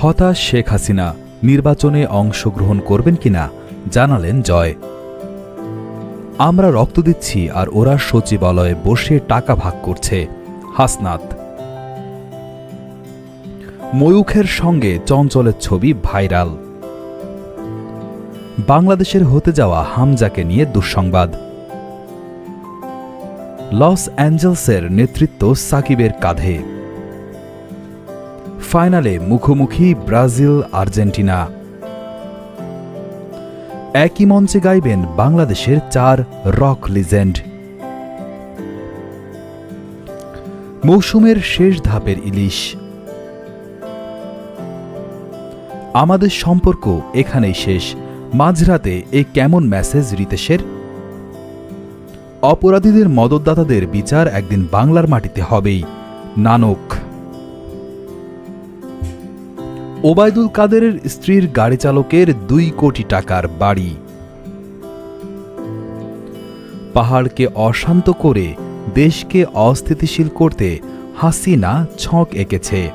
হতাশ শেখ হাসিনা নির্বাচনে অংশগ্রহণ করবেন কিনা জানালেন জয়। আমরা রক্ত দিচ্ছি আর ওরা সচিবালয়ে বসে টাকা ভাগ করছে। হাসনাত। ময়ূখের সঙ্গে চঞ্চলের ছবি ভাইরাল। বাংলাদেশের হতে যাওয়া হামজাকে নিয়ে দুঃসংবাদ। লস অ্যাঞ্জেলসের নেতৃত্ব সাকিবের কাঁধে। ফাইনালে মুখোমুখি ব্রাজিল, আর্জেন্টিনা। একই মঞ্চে গাইবেন বাংলাদেশের চার রক লিজেন্ড। মৌসুমের শেষ ধাপের ইলিশ। আমাদের সম্পর্ক এখানেই শেষ। মাঝরাতে এ কেমন মেসেজ রিতেশের? অপরাধীদের মদতদাতাদের বিচার একদিন বাংলার মাটিতে হবেই। নানক। ওবায়দুল কাদেরের স্ত্রীর গাড়ি চালকের দুই কোটি টাকার বাড়ি। পাহাড়কে অশান্ত করে দেশকে অস্থিতিশীল করতে হাসিনা ছক এঁকেছে।